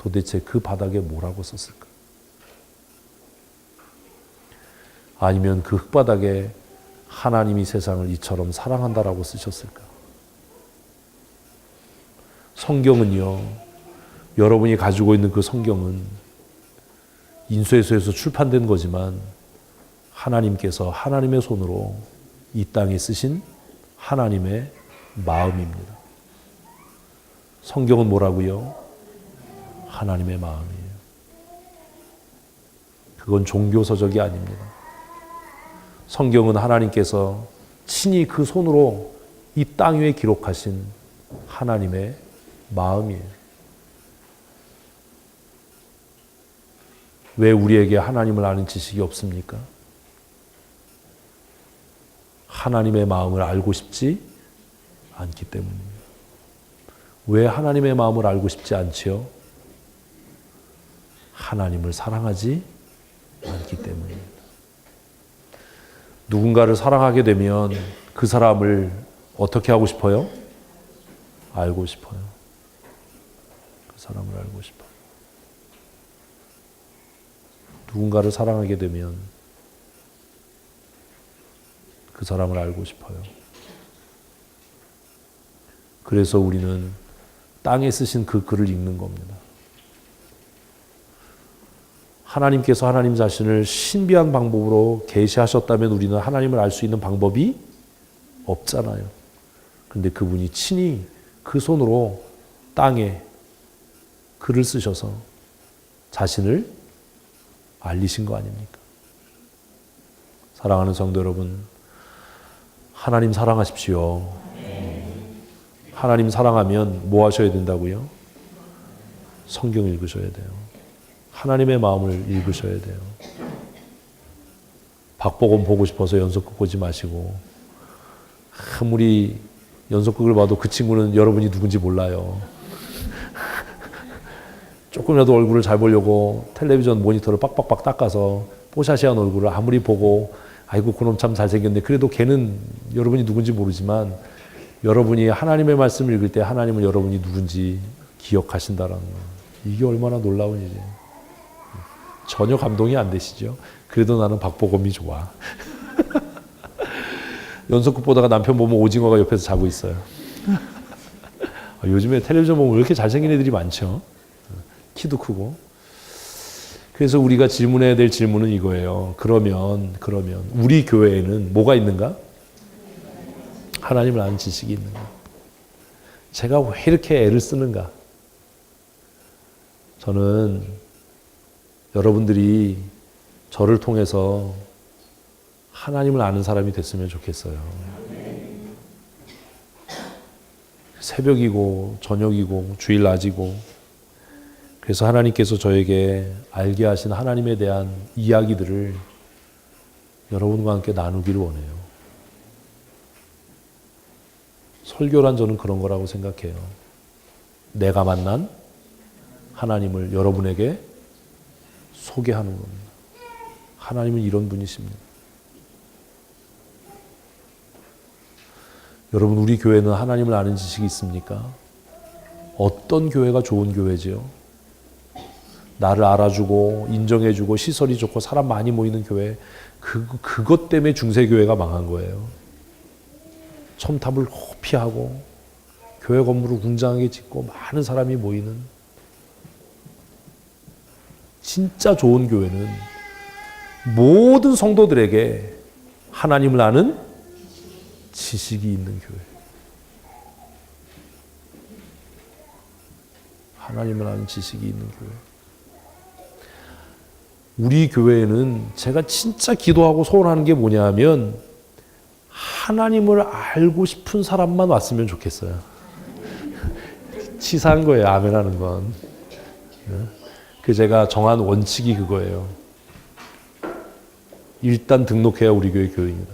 도대체 그 바닥에 뭐라고 썼을까? 아니면 그 흙바닥에 하나님이 세상을 이처럼 사랑한다라고 쓰셨을까? 성경은요, 여러분이 가지고 있는 그 성경은 인쇄소에서 출판된 거지만 하나님께서 하나님의 손으로 이 땅에 쓰신 하나님의 마음입니다. 성경은 뭐라고요? 하나님의 마음이에요. 그건 종교서적이 아닙니다. 성경은 하나님께서 친히 그 손으로 이 땅 위에 기록하신 하나님의 마음이에요. 왜 우리에게 하나님을 아는 지식이 없습니까? 하나님의 마음을 알고 싶지 않기 때문입니다. 왜 하나님의 마음을 알고 싶지 않지요? 하나님을 사랑하지 않기 때문입니다. 누군가를 사랑하게 되면 그 사람을 어떻게 하고 싶어요? 알고 싶어요. 그 사람을 알고 싶어요. 누군가를 사랑하게 되면 그 사람을 알고 싶어요. 그래서 우리는 땅에 쓰신 그 글을 읽는 겁니다. 하나님께서 하나님 자신을 신비한 방법으로 계시하셨다면 우리는 하나님을 알 수 있는 방법이 없잖아요. 근데 그분이 친히 그 손으로 땅에 글을 쓰셔서 자신을 알리신 거 아닙니까? 사랑하는 성도 여러분, 하나님 사랑하십시오. 하나님 사랑하면 뭐 하셔야 된다고요? 성경 읽으셔야 돼요. 하나님의 마음을 읽으셔야 돼요. 박보검 보고 싶어서 연속극 보지 마시고 아무리 연속극을 봐도 그 친구는 여러분이 누군지 몰라요. 조금이라도 얼굴을 잘 보려고 텔레비전 모니터를 빡빡빡 닦아서 뽀샤시한 얼굴을 아무리 보고 아이고 그놈 참 잘생겼네. 그래도 걔는 여러분이 누군지 모르지만 여러분이 하나님의 말씀을 읽을 때 하나님은 여러분이 누군지 기억하신다라는 거. 이게 얼마나 놀라운 일이에요. 전혀 감동이 안 되시죠? 그래도 나는 박보검이 좋아. 연속극 보다가 남편 보면 오징어가 옆에서 자고 있어요. 아, 요즘에 텔레비전 보면 왜 이렇게 잘생긴 애들이 많죠? 키도 크고. 그래서 우리가 질문해야 될 질문은 이거예요. 그러면, 그러면, 우리 교회에는 뭐가 있는가? 하나님을 아는 지식이 있는가? 제가 왜 이렇게 애를 쓰는가? 저는 여러분들이 저를 통해서 하나님을 아는 사람이 됐으면 좋겠어요. 새벽이고, 저녁이고, 주일 낮이고, 그래서 하나님께서 저에게 알게 하신 하나님에 대한 이야기들을 여러분과 함께 나누기를 원해요. 설교란 저는 그런 거라고 생각해요. 내가 만난 하나님을 여러분에게 소개하는 겁니다. 하나님은 이런 분이십니다. 여러분, 우리 교회는 하나님을 아는 지식이 있습니까? 어떤 교회가 좋은 교회지요? 나를 알아주고 인정해주고 시설이 좋고 사람 많이 모이는 교회 그 그것 때문에 중세 교회가 망한 거예요. 첨탑을 높이 하고 교회 건물을 웅장하게 짓고 많은 사람이 모이는 진짜 좋은 교회는 모든 성도들에게 하나님을 아는 지식이 있는 교회. 하나님을 아는 지식이 있는 교회. 우리 교회에는 제가 진짜 기도하고 소원하는 게 뭐냐면 하나님을 알고 싶은 사람만 왔으면 좋겠어요. 치사한 거예요. 아멘 하는 건. 그 제가 정한 원칙이 그거예요. 일단 등록해야 우리 교회 교인이다.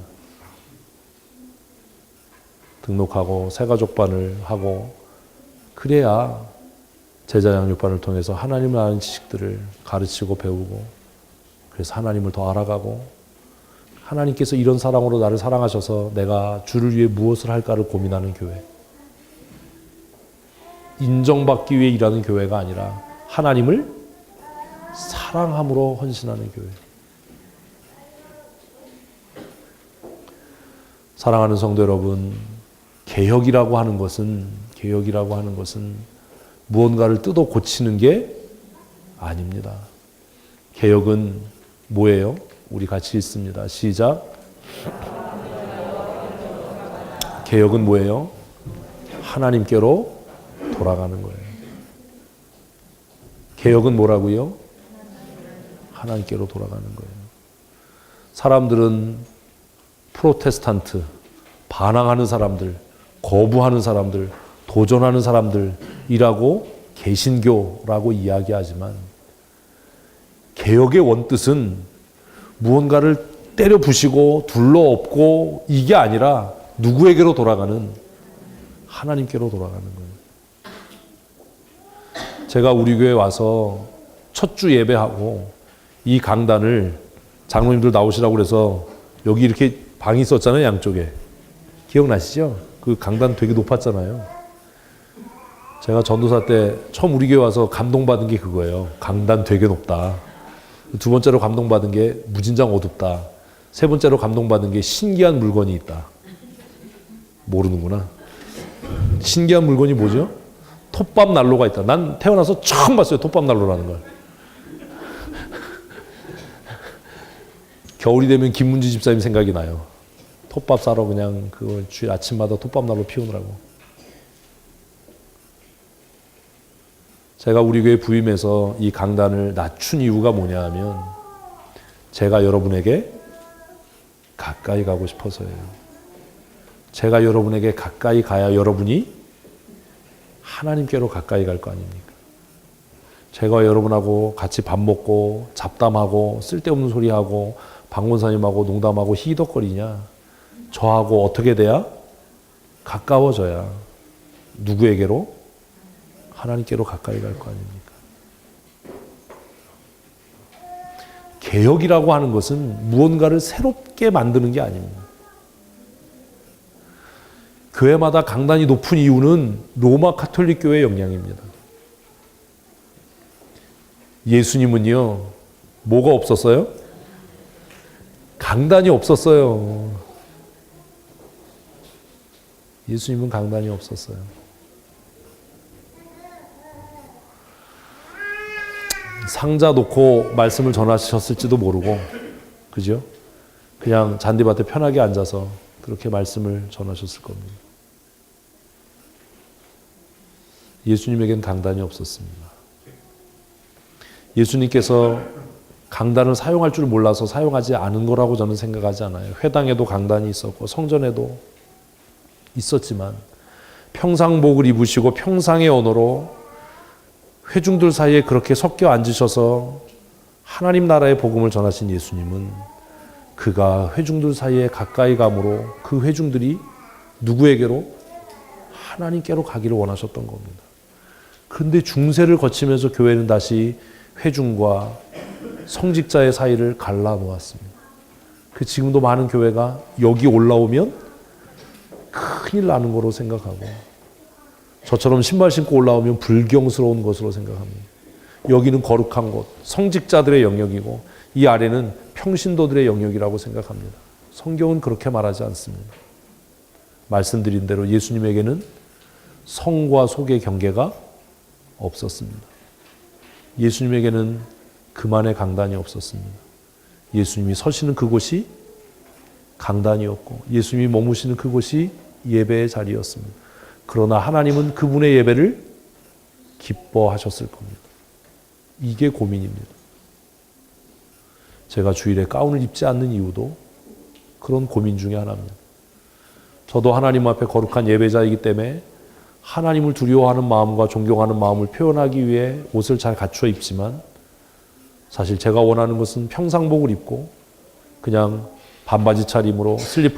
등록하고 새가족반을 하고 그래야 제자 양육반을 통해서 하나님을 아는 지식들을 가르치고 배우고 그래서 하나님을 더 알아가고 하나님께서 이런 사랑으로 나를 사랑하셔서 내가 주를 위해 무엇을 할까를 고민하는 교회. 인정받기 위해 일하는 교회가 아니라 하나님을 사랑함으로 헌신하는 교회. 사랑하는 성도 여러분, 개혁이라고 하는 것은 개혁이라고 하는 것은 무언가를 뜯어 고치는 게 아닙니다. 개혁은 뭐예요? 우리 같이 읽습니다. 시작. 개혁은 뭐예요? 하나님께로 돌아가는 거예요. 개혁은 뭐라고요? 하나님께로 돌아가는 거예요. 사람들은 프로테스탄트, 반항하는 사람들, 거부하는 사람들, 도전하는 사람들이라고 개신교라고 이야기하지만 개혁의 원뜻은 무언가를 때려 부시고 둘러 엎고 이게 아니라 누구에게로 돌아가는 하나님께로 돌아가는 거예요. 제가 우리 교회 와서 첫 주 예배하고 이 강단을 장로님들 나오시라고 그래서 여기 이렇게 방이 있었잖아요, 양쪽에. 기억나시죠? 그 강단 되게 높았잖아요. 제가 전도사 때 처음 우리 교회 와서 감동받은 게 그거예요. 강단 되게 높다. 두 번째로 감동받은 게 무진장 어둡다. 세 번째로 감동받은 게 신기한 물건이 있다. 모르는구나. 신기한 물건이 뭐죠? 톱밥 난로가 있다. 난 태어나서 처음 봤어요. 톱밥 난로라는 걸. 겨울이 되면 김문지 집사님 생각이 나요. 톱밥 사러 그냥 그걸 주 아침마다 톱밥 난로 피우느라고. 제가 우리 교회 부임해서 이 강단을 낮춘 이유가 뭐냐 하면 제가 여러분에게 가까이 가고 싶어서예요. 제가 여러분에게 가까이 가야 여러분이 하나님께로 가까이 갈 거 아닙니까? 제가 여러분하고 같이 밥 먹고 잡담하고 쓸데없는 소리하고 방문사님하고 농담하고 희덕거리냐? 저하고 어떻게 돼야? 가까워져야 누구에게로? 하나님께로 가까이 갈 거 아닙니까? 개혁이라고 하는 것은 무언가를 새롭게 만드는 게 아닙니다. 교회마다 강단이 높은 이유는 로마 카톨릭 교회의 영향입니다. 예수님은요, 뭐가 없었어요? 강단이 없었어요. 예수님은 강단이 없었어요. 상자 놓고 말씀을 전하셨을지도 모르고, 그죠? 그냥 잔디밭에 편하게 앉아서 그렇게 말씀을 전하셨을 겁니다. 예수님에겐 강단이 없었습니다. 예수님께서 강단을 사용할 줄 몰라서 사용하지 않은 거라고 저는 생각하지 않아요. 회당에도 강단이 있었고 성전에도 있었지만 평상복을 입으시고 평상의 언어로 회중들 사이에 그렇게 섞여 앉으셔서 하나님 나라의 복음을 전하신 예수님은 그가 회중들 사이에 가까이 감으로 그 회중들이 누구에게로 하나님께로 가기를 원하셨던 겁니다. 그런데 중세를 거치면서 교회는 다시 회중과 성직자의 사이를 갈라 놓았습니다. 그 지금도 많은 교회가 여기 올라오면 큰일 나는 거로 생각하고 저처럼 신발 신고 올라오면 불경스러운 것으로 생각합니다. 여기는 거룩한 곳, 성직자들의 영역이고 이 아래는 평신도들의 영역이라고 생각합니다. 성경은 그렇게 말하지 않습니다. 말씀드린 대로 예수님에게는 성과 속의 경계가 없었습니다. 예수님에게는 그만의 강단이 없었습니다. 예수님이 서시는 그곳이 강단이었고 예수님이 머무시는 그곳이 예배의 자리였습니다. 그러나 하나님은 그분의 예배를 기뻐하셨을 겁니다. 이게 고민입니다. 제가 주일에 가운을 입지 않는 이유도 그런 고민 중에 하나입니다. 저도 하나님 앞에 거룩한 예배자이기 때문에 하나님을 두려워하는 마음과 존경하는 마음을 표현하기 위해 옷을 잘 갖추어 입지만 사실 제가 원하는 것은 평상복을 입고 그냥 반바지 차림으로 슬리퍼